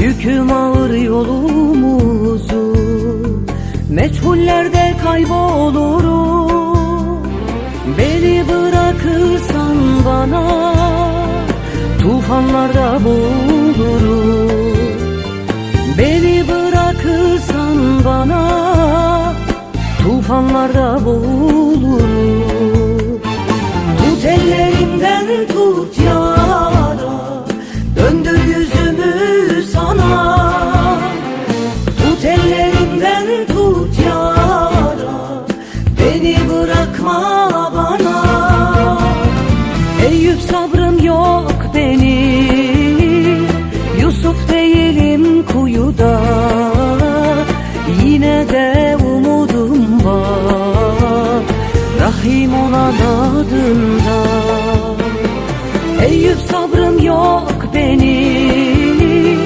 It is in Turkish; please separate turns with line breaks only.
Yüküm ağır yolumuzu Meçhullerde kaybolurum. Beni bırakırsan bana Tufanlarda boğulurum Beni bırakırsan bana Tufanlarda boğulurum Tut ellerimden tut ya de umudum var. Rahim olan adında Eyüp sabrım yok benim.